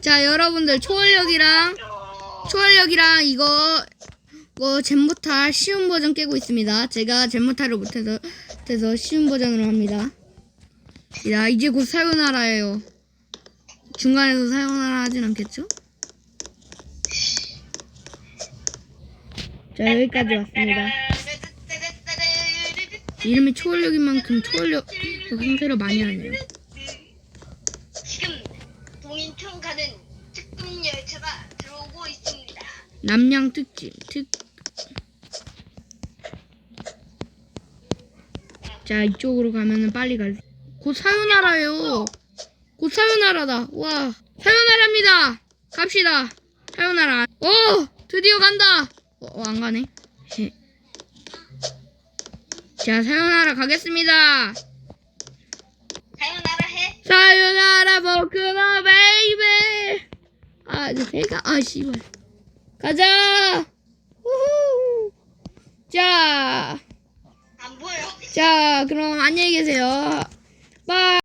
자 여러분들 초월력이랑 초월력이랑 이거 이거 젠모탈 쉬운 버전 깨고 있습니다. 제가 젠모탈을 못해서 못해서 쉬운 버전으로 합니다. 야 이제 곧 사요나라예요. 중간에서 사요나라 하진 않겠죠? 자 여기까지 왔습니다. 이름이 초월력인 만큼 초월력 상태로 많이 하네요. 동인천 가는 특급 열차가 들어오고 있습니다. 남양 특집 특. 자 이쪽으로 가면은 빨리 갈. 곧 사요나라요. 곧 사요나라다. 와 사요나라입니다. 갑시다. 사요나라. 오 드디어 간다. 어, 어, 안 가네. 헤. 자 사요나라 가겠습니다. 아 이제 배가 아 씨발. 가자. 우후. 자. 안 보여. 자, 그럼 안녕히 계세요. 바이.